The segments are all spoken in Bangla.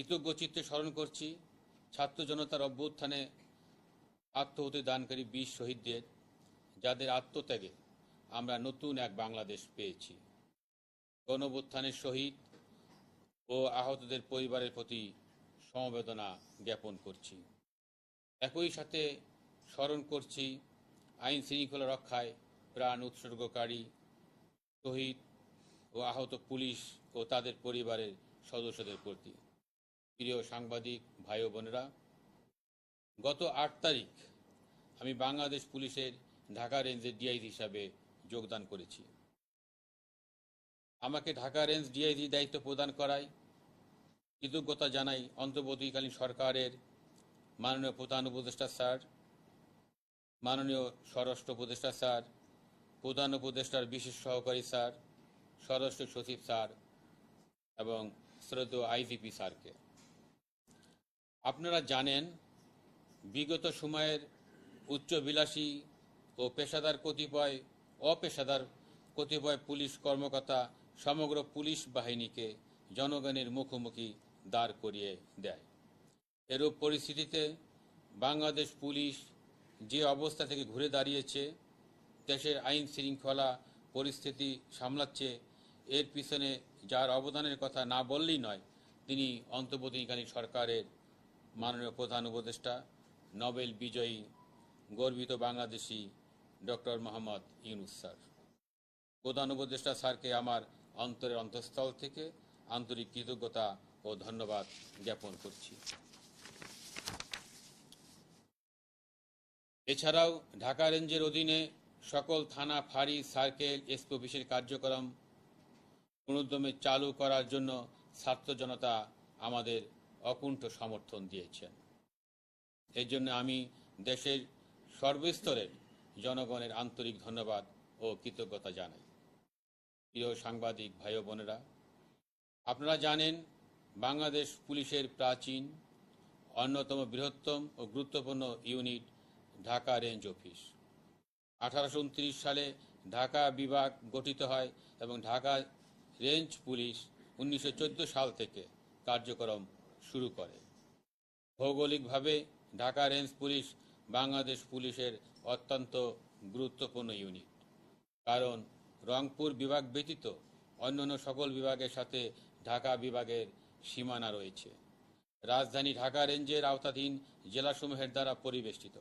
কৃতজ্ঞ চিত্তে স্মরণ করছি, ছাত্র জনতার অভ্যুত্থানে আত্মহতি দানকারী বীর শহীদদের, যাদের আত্মত্যাগে আমরা নতুন এক বাংলাদেশ পেয়েছি। গণভ্যুত্থানের শহীদ ও আহতদের পরিবারের প্রতি সমবেদনা জ্ঞাপন করছি। একই সাথে স্মরণ করছি, আইন শৃঙ্খলা রক্ষায় প্রাণ উৎসর্গকারী, শহীদ ও আহত পুলিশ ও তাদের পরিবারের সদস্যদের প্রতি। প্রিয় সাংবাদিক, ভাই বোনেরা, গত আট তারিখ আমি বাংলাদেশ পুলিশের ঢাকা রেঞ্জের ডিআইজি হিসাবে যোগদান করেছি। আমাকে ঢাকা রেঞ্জ ডিআইজি দায়িত্ব প্রদান করায় কৃতজ্ঞতা জানাই অন্তর্বর্তীকালীন সরকারের মাননীয় প্রধান উপদেষ্টা স্যার, মাননীয় স্বরাষ্ট্র উপদেষ্টা স্যার, প্রধান উপদেষ্টার বিশেষ সহকারী স্যার, স্বরাষ্ট্র সচিব স্যার এবং শ্রদ্ধেয় আইজিপি স্যারকে। আপনারা জানেন, বিগত সময়ের উচ্চবিলাসী ও পেশাদার কতিপয়, অপেশাদার কতিপয় পুলিশ কর্মকর্তা সমগ্র পুলিশ বাহিনীকে জনগণের মুখোমুখি দাঁড় করিয়ে দেয়। এরূপ পরিস্থিতিতে বাংলাদেশ পুলিশ যে অবস্থা থেকে ঘুরে দাঁড়িয়েছে, দেশের আইন শৃঙ্খলা পরিস্থিতি সামলাচ্ছে, এর পিছনে যার অবদানের কথা না বললেই নয়, তিনি অন্তর্বর্তীকালীন সরকারের মাননীয় প্রধান উপদেষ্টা, নোবেল বিজয়ী, গর্বিত বাংলাদেশি ডক্টর মোহাম্মদ ইউনুস স্যার। প্রধান উপদেষ্টা স্যারকে আমার অন্তরের অন্তঃস্থল থেকে আন্তরিক কৃতজ্ঞতা ও ধন্যবাদ জ্ঞাপন করছি। এছাড়াও ঢাকা রেঞ্জের অধীনে সকল থানা, ফাঁড়ি, সার্কেল, এসপি অফিসের কার্যক্রম পুনর্দমে চালু করার জন্য ছাত্র জনতা আমাদের অকুণ্ঠ সমর্থন দিয়েছেন। এর জন্য আমি দেশের সর্বস্তরের জনগণের আন্তরিক ধন্যবাদ ও কৃতজ্ঞতা জানাই। প্রিয় সাংবাদিক ভাই বোনেরা, আপনারা জানেন বাংলাদেশ পুলিশের প্রাচীন অন্যতম বৃহত্তম ও গুরুত্বপূর্ণ ইউনিট ঢাকা রেঞ্জ অফিস। আঠারোশো উনত্রিশ সালে ঢাকা বিভাগ গঠিত হয় এবং ঢাকা রেঞ্জ পুলিশ উনিশশো চোদ্দ সাল থেকে কার্যক্রম শুরু করে। ভৌগোলিকভাবে ঢাকা রেঞ্জ পুলিশ বাংলাদেশ পুলিশের অত্যন্ত গুরুত্বপূর্ণ ইউনিট। কারণ রংপুর বিভাগ ব্যতীত অন্যান্য সকল বিভাগের সাথে ঢাকা বিভাগের সীমানা রয়েছে। রাজধানী ঢাকা রেঞ্জের আওতাধীন জেলাসমূহের দ্বারা পরিবেষ্টিত।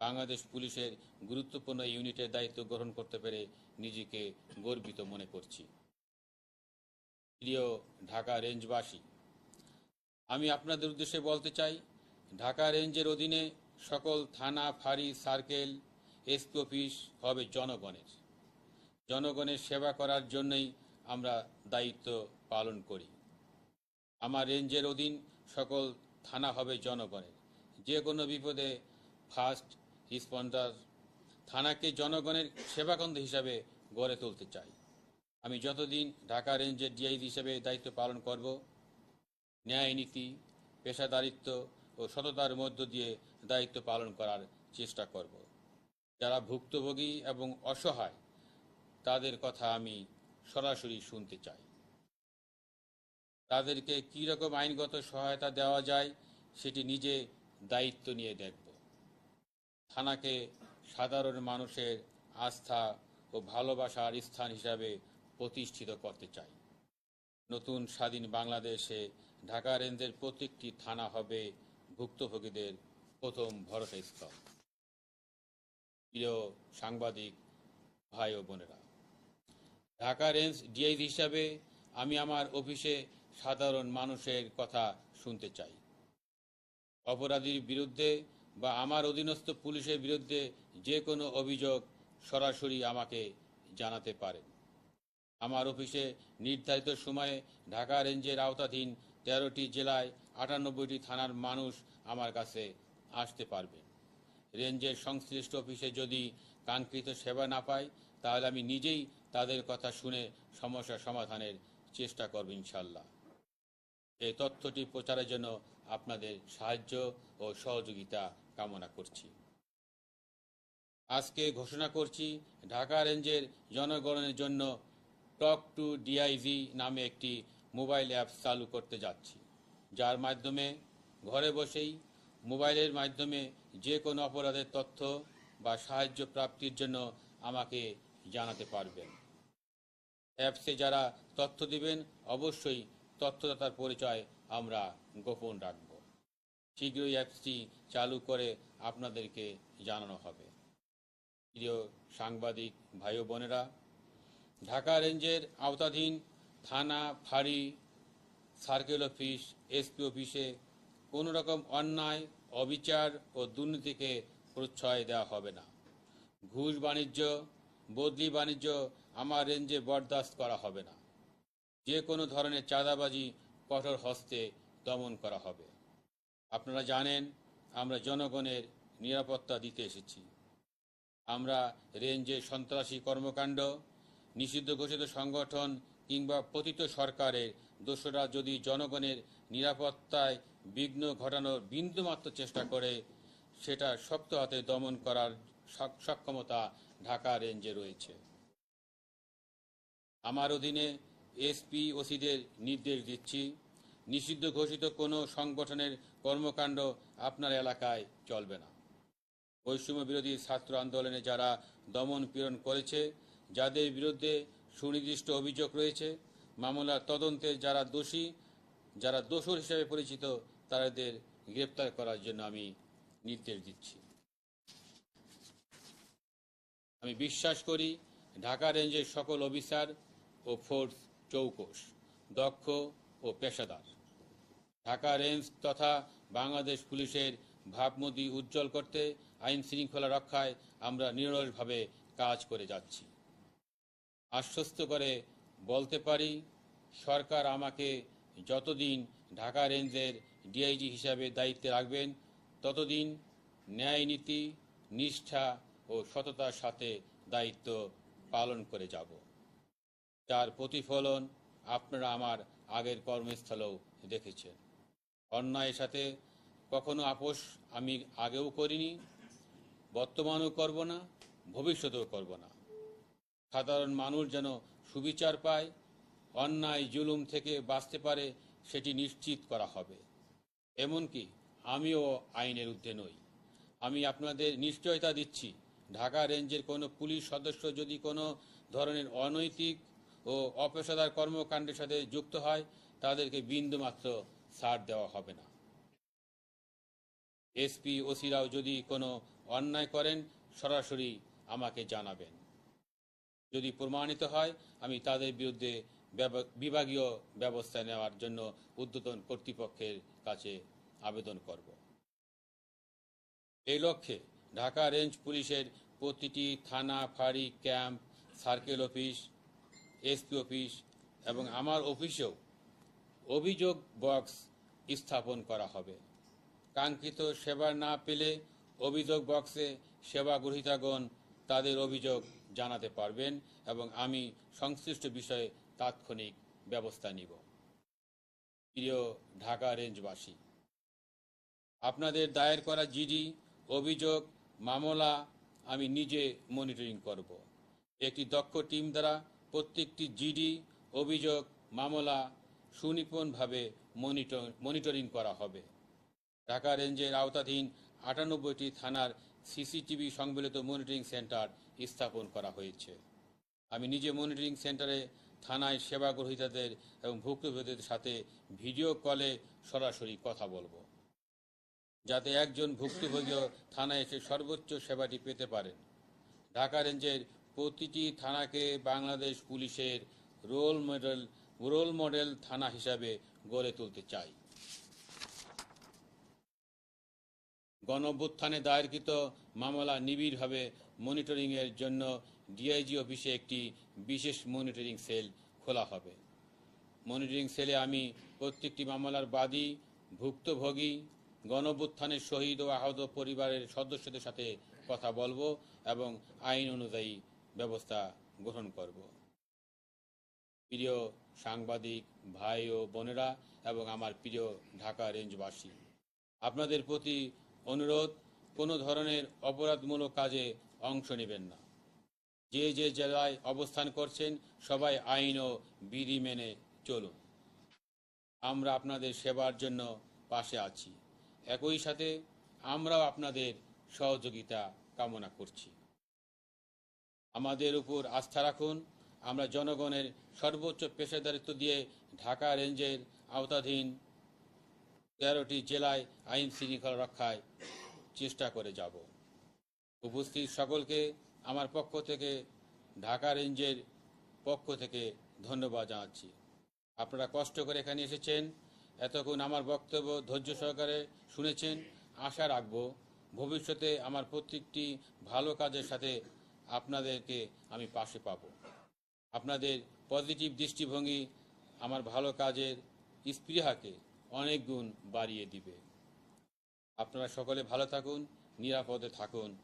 বাংলাদেশ পুলিশের গুরুত্বপূর্ণ ইউনিটের দায়িত্ব গ্রহণ করতে পেরে নিজেকে গর্বিত মনে করছি। প্রিয় ঢাকা রেঞ্জবাসী আমি আপনাদের উদ্দেশ্যে বলতে চাই, ঢাকা রেঞ্জের অধীনে সকল থানা, ফাঁড়ি, সার্কেল, এসপি অফিস হবে জনগণের। জনগণের সেবা করার জন্যই আমরা দায়িত্ব পালন করি। আমার রেঞ্জের অধীন সকল থানা হবে জনগণের। যে কোনো বিপদে ফার্স্ট রিসপন্ডার থানাকে জনগণের সেবাকেন্দ্র হিসাবে গড়ে তুলতে চাই। আমি যতদিন ঢাকা রেঞ্জের ডিআইজি হিসেবে দায়িত্ব পালন করব ন্যায় নীতি, পেশাদারিত্ব ও সততার মধ্য দিয়ে দায়িত্ব পালন করার চেষ্টা করব। যারা ভুক্তভোগী এবং অসহায়, তাদের কথা আমি সরাসরি শুনতে চাই। তাদেরকে কী রকম আইনগত সহায়তা দেওয়া যায়, সেটি নিজে দায়িত্ব নিয়ে দেখব। থানাকে সাধারণ মানুষের আস্থা ও ভালোবাসার স্থান হিসাবে প্রতিষ্ঠিত করতে চাই। নতুন স্বাধীন বাংলাদেশে ঢাকা রেঞ্জের প্রত্যেকটি থানা হবে ভুক্তভোগীদের প্রথম ভরসাস্থল। প্রিয় সাংবাদিক, ভাই ও বোনেরা, ঢাকা রেঞ্জ ডিআইজি হিসাবে আমি আমার অফিসে সাধারণ মানুষের কথা শুনতে চাই। অপরাধীর বিরুদ্ধে বা আমার অধীনস্থ পুলিশের বিরুদ্ধে যে কোনো অভিযোগ সরাসরি আমাকে জানাতে পারেন। আমার অফিসে নির্ধারিত সময়ে ঢাকা রেঞ্জের আওতাধীন তেরোটি জেলায় আটানব্বইটি থানার মানুষ আমার কাছে আসতে পারবেন রেঞ্জের সংশ্লিষ্ট অফিসে যদি কাঙ্ক্ষিত সেবা না পাই তাহলে আমি নিজেই তাদের কথা শুনে সমস্যা সমাধানের চেষ্টা করব ইনশাল্লাহ এই তথ্যটি প্রচারের জন্য আপনাদের সাহায্য ও সহযোগিতা কামনা করছি। আজকে ঘোষণা করছি, ঢাকা রেঞ্জের জনগণের জন্য টক টু ডিআইজি নামে একটি মোবাইল অ্যাপস চালু করতে যাচ্ছি। যার মাধ্যমে ঘরে বসেই মোবাইলের মাধ্যমে যে কোনো অপরাধের তথ্য বা সাহায্য প্রাপ্তির জন্য আমাকে জানাতে পারবেন। অ্যাপসে যারা তথ্য দিবেন, অবশ্যই তথ্যদাতার পরিচয় আমরা গোপন রাখব। শীঘ্রই অ্যাপসটি চালু করে আপনাদেরকে জানানো হবে। প্রিয় সাংবাদিক ভাই বোনেরা, ঢাকা রেঞ্জের আওতাধীন থানা, ফাঁড়ি, সার্কেল অফিস, এসপি অফিসে কোনো রকম অন্যায়, অবিচার ও দুর্নীতিকে প্রশ্রয় দেওয়া হবে না। ঘুষ বাণিজ্য, বদলি বাণিজ্য আমার রেঞ্জে বরদাস্ত করা হবে না। যে কোনো ধরনের চাঁদাবাজি, কঠোর হস্তে দমন করা হবে। আপনারা জানেন, আমরা জনগণের নিরাপত্তা দিতে এসেছি। আমরা রেঞ্জে সন্ত্রাসী কর্মকাণ্ড, নিষিদ্ধ ঘোষিত সংগঠন কিংবা পতিত সরকারের দোষরা যদি জনগণের নিরাপত্তায় বিঘ্ন ঘটানোর বিন্দুমাত্র চেষ্টা করে, সেটা শক্ত হাতে দমন করার সক্ষমতা ঢাকা রেঞ্জে রয়েছে। আমার অধীনে এসপি ওসিদের নির্দেশ দিচ্ছি, নিষিদ্ধ ঘোষিত কোনো সংগঠনের কর্মকাণ্ড আপনার এলাকায় চলবে না। বৈষম্য বিরোধী ছাত্র আন্দোলনে যারা দমন পীড়ন করেছে, যাদের বিরুদ্ধে সুনির্দিষ্ট অভিযোগ রয়েছে। মামলার তদন্তে যারা দোষী, যারা দোষর হিসেবে পরিচিত, তাদের গ্রেপ্তার করার জন্য আমি নির্দেশ দিচ্ছি। আমি বিশ্বাস করি ঢাকা রেঞ্জের সকল অফিসার ও ফোর্স চৌকস দক্ষ ও পেশাদার। ঢাকা রেঞ্জ তথা বাংলাদেশ পুলিশের ভাবমূর্তি উজ্জ্বল করতে আইন শৃঙ্খলা রক্ষায় আমরা নিরলসভাবে কাজ করে যাচ্ছি। আশ্বস্ত করে বলতে পারি, সরকার আমাকে যতদিন ঢাকা রেঞ্জের ডিআইজি হিসাবে দায়িত্বে রাখবেন, ততদিন ন্যায় নীতি, নিষ্ঠা ও সততার সাথে দায়িত্ব পালন করে যাব। তার প্রতিফলন আপনারা আমার আগের কর্মস্থলেও দেখেছেন। অন্যায়ের সাথে কখনো আপোষ আমি আগেও করিনি, বর্তমানেও করব না, ভবিষ্যতেও করব না। সাধারণ মানুষ যেন সুবিচার পায়, অন্যায়, জুলুম থেকে বাঁচতে পারে, সেটি নিশ্চিত করা হবে। এমনকি আমিও আইনের ঊর্ধ্বে নই। আমি আপনাদের নিশ্চয়তা দিচ্ছি, ঢাকা রেঞ্জের কোনো পুলিশ সদস্য যদি কোনো ধরনের অনৈতিক ও অপেশাদার কর্মকাণ্ডের সাথে যুক্ত হয়, তাদেরকে বিন্দুমাত্র ছাড় দেওয়া হবে না। এসপি ওসিরাও যদি কোনো অন্যায় করেন, সরাসরি আমাকে জানাবেন। যদি প্রমাণিত হয়, আমি তাদের বিরুদ্ধে বিভাগীয় ব্যবস্থা নেওয়ার জন্য উদ্যতন কর্তৃপক্ষের কাছে আবেদন করব। এই লক্ষ্যে ঢাকা রেঞ্জ পুলিশের প্রতিটি থানা, ফাঁড়ি, camp, circle office, SP office এবং আমার অফিসেও অভিযোগ বক্স স্থাপন করা হবে। কাঙ্ক্ষিত সেবা না পেলে অভিযোগ বক্সে সেবা গ্রহীতাগণ তাদের অভিযোগ জানাতে পারবেন এবং আমি সংশ্লিষ্ট বিষয়ে তাৎক্ষণিক ব্যবস্থা নিব। প্রিয় ঢাকা রেঞ্জবাসী, আপনাদের দায়ের করা জিডি, অভিযোগ, মামলা আমি নিজে মনিটরিং করব। একটি দক্ষ টিম দ্বারা প্রত্যেকটি জিডি, অভিযোগ, মামলা সুনিপুণভাবে মনিটর, মনিটরিং করা হবে। ঢাকা রেঞ্জের আওতাধীন আটানব্বইটি থানার সিসিটিভি সংবলিত মনিটরিং সেন্টার স্থাপন করা হয়েছে। আমি নিজে মনিটরিং সেন্টারে থানায় সেবা গ্রহীতাদের এবং ভুক্তভোগীদের সাথে ভিডিও কলে সরাসরি কথা বলব। যাতে একজন ভুক্তভোগীও থানায় এসে সর্বোচ্চ সেবাটি পেতে পারেন। ঢাকা রেঞ্জের প্রতিটি থানাকে বাংলাদেশ পুলিশের রোল মডেল রোল মডেল থানা হিসাবে গড়ে তুলতে চাই। গণঅভ্যুত্থানে দায়েরকৃত মামলা নিবিড়ভাবে মনিটরিংয়ের জন্য ডিআইজি অফিসে একটি বিশেষ মনিটরিং সেল খোলা হবে। মনিটরিং সেলে আমি প্রত্যেকটি মামলার বাদী, ভুক্তভোগী গণঅভ্যুত্থানের শহীদ ও আহত পরিবারের সদস্যদের সাথে কথা বলব এবং আইন অনুযায়ী ব্যবস্থা গ্রহণ করব। প্রিয় সাংবাদিক, ভাই ও বোনেরা এবং আমার প্রিয় ঢাকা রেঞ্জবাসী, আপনাদের প্রতি অনুরোধ, কোনো ধরনের অপরাধমূলক কাজে অংশ নেবেন না। যে যে জেলায় অবস্থান করছেন, সবাই আইন ও বিধি মেনে চলুন। আমরা আপনাদের সেবার জন্য পাশে আছি। একই সাথে আমরাও আপনাদের সহযোগিতা কামনা করছি। আমাদের উপর আস্থা রাখুন, আমরা জনগণের সর্বোচ্চ পেশাদারিত্ব দিয়ে ঢাকা রেঞ্জের আওতাধীন তেরোটি জেলায় আইন শৃঙ্খলা রক্ষায় চেষ্টা করে যাব। উপস্থিত সকলকে আমার পক্ষ থেকে, ঢাকা রেঞ্জের পক্ষ থেকে ধন্যবাদ জানাচ্ছি। আপনারা কষ্ট করে এখানে এসেছেন, এতক্ষণ আমার বক্তব্য ধৈর্য সহকারে শুনেছেন। আশা রাখব ভবিষ্যতে আমার প্রত্যেকটি ভালো কাজের সাথে আপনাদেরকে আমি পাশে পাব। আপনাদের পজিটিভ দৃষ্টিভঙ্গি আমার ভালো কাজের স্পৃহাকে অনেক গুণ বাড়িয়ে দিবে। আপনারা সকলে ভালো থাকুন, নিরাপদে থাকুন।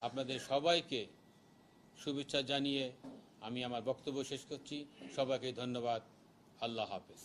আপনাদের সবাইকে শুভেচ্ছা জানিয়ে আমি আমার বক্তব্য শেষ করছি। সবাইকে ধন্যবাদ। আল্লাহ হাফেজ।